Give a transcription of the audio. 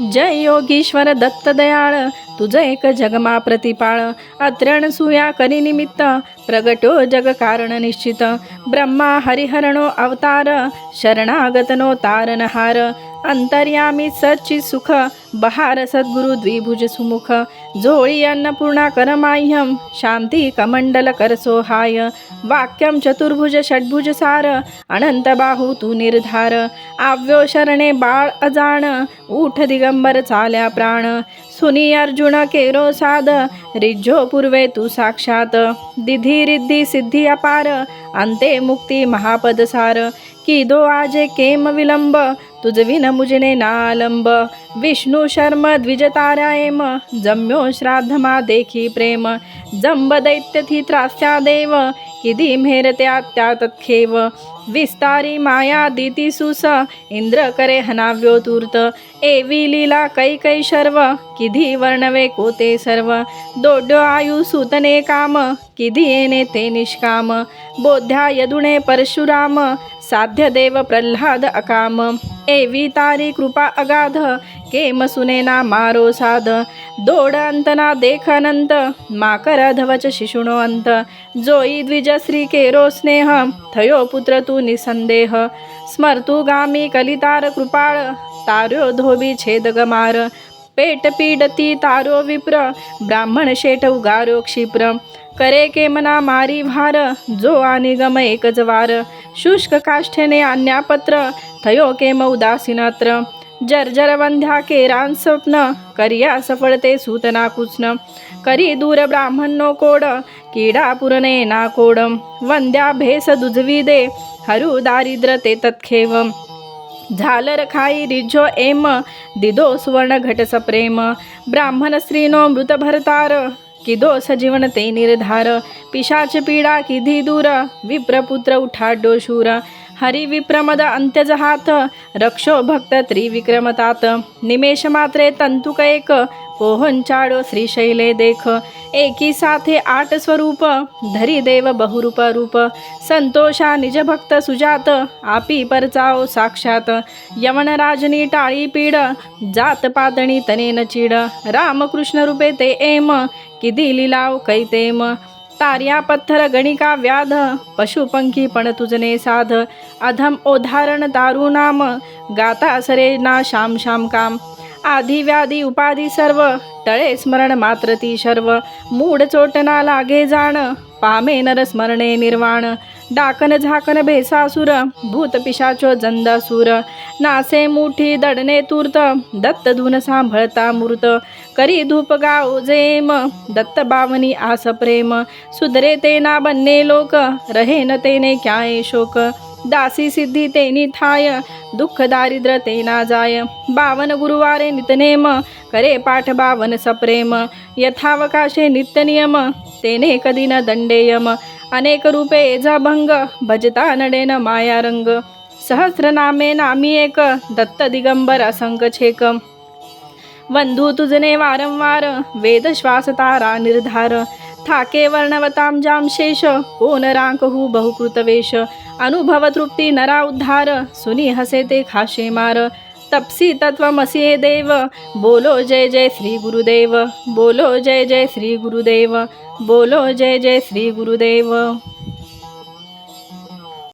जय योगीश्वर दत्त दयाळ तुझं एक जगमा प्रतिपाळ. अत्रण सुया करी निमित्त प्रगटो जग कारण निश्चित. ब्रह्मा हरिहरणो अवतार शरणागतनो तारणहार. अंतर्यामी सच्ची सुख बहार सद्गुरु द्विभुज सुमुख जोळी अन्नपूर्णा करमाह्यम शांती कमंडल करसोहाय वाक्यम चतुर्भुज षड्भुज सार अनंत बाहू तू निर्धार आव्यो शरणे बाळ अजाण ऊठ दिगंबर चाल्या प्राण सुनी अर्जुन केरो साद रिज्जो पूर्वे तू साक्षात दिधी रिद्धी सिद्धी अपार अंते मुक्ती महापद सार आजे केम विलंब तुझ विन मुजने नालंब। विष्णू शर्म द्विजतारा एम जम्यो श्राद्धमा देखी प्रेम। जंब दैत्य थी त्रास्या देव। किदी मेहरत्या त्या तत्खेव विस्तारी माया दिती सुस। इंद्र करे हनाव्यो तूर्त। एवी लीला कै कै शर्व। किधी वर्णवे कोते सर्व। दोड्यो आयु सुतने काम। किधी येणे ते निष्काम। बोध्या यदुणे परशुराम। साध्य देव प्रल्हाद अकाम। एवी तारी कृपा अगाध। केम सुनेना मारो साध दोड अंतना देख अनंत माकर धवच शिशुणो अंत. जोई द्विज श्री केरो स्नेह थयो पुत्र तू निसंदेह. स्मर्तु गामी कलितार कृपाळ तार्यो धोबी छेद गमार. पेट पीडती तारो विप्र ब्राह्मण शेठ उगारो क्षिप्र. करे केमना मारी भार जो आणि गम एक जवार शुष्क काष्ठेने अन्यापत्र थयो केम उदासीनात्र. जर्जरवंध्या केरान स्वप्न करिया सफळते सूतना कुचन करी दूर ब्राह्मणनो कोड किडा पुरणे ना कोड। वंद्या भेस दुजवी दे हरु दारिद्र ते तत्खेव। झालर खाई रिझो एम दिदो सुवर्ण घट सप्रेम ब्राह्मण स्त्रीनो मृत भरतार किदो सजीवन ते निर्धार। पिशाच पीडा किधी दूर विप्रपुत्र उठा शूर हरी विप्रमद अंत्यजहात रक्षो भक्त त्रिविक्रमतात। निमेष मात्रे तंतुक एक। पोहंचाडो श्रीशैले देख एकी साथे आठ स्वरूप धरी देव बहुरूप रूप संतोषा निज भक्त सुजात आपी परचाओ साक्षात यमनराजनी टाळी पीड जात पातणी तनेन चीड रामकृष्ण रूपे ते एम किदी लिलाव कैतेम तार्या पत्थर गणिका व्याध पशुपंखी पण तुझने साध अधम ओधारण दारू नाम गाता सरे ना श्याम श्याम काम आधी व्याधी उपाधी सर्व टळे स्मरण मात्र ती शर्व. मूड चोटना लागे जाण पामे नर स्मरणे निर्वाण. डाकन झाकन भेसासुर भूत पिशाचो जंदासूर नासे मुठी दडणे तूर्त दत्त धुन सांभळता मूर्त. करी धूप गाव जेम दत्त बावनी आस प्रेम. सुधरे ते ना बन्ने लोक रहे न तेने क्याय शोक. दासी सिद्धी तेनी थाय दुःख दारिद्र तेना जाय बावन गुरुवारे नितनेम करे पाठ बावन सप्रेम. यथावकाशे नित्यनियम तेने कधी न दंडेयम. अनेक रूपे एजा भंग भजता नडेन माया रंग. सहस्रनामे नामी एक दत्त दिगंबर असंक छेक. वंधू तुझने वारंवार वेद श्वास तारा निर्धार. थाके वर्णवतां जाम शेष कोण रांक हु बहुकृतवेश। अनुभव नरा उद्धार सुनिहसे ते खाशे मार। तपसी तत्वमसी देव बोलो जय जय श्री गुरुदेव। बोलो जय जय श्री गुरुदेव। बोलो जय जय श्री गुरुदेव।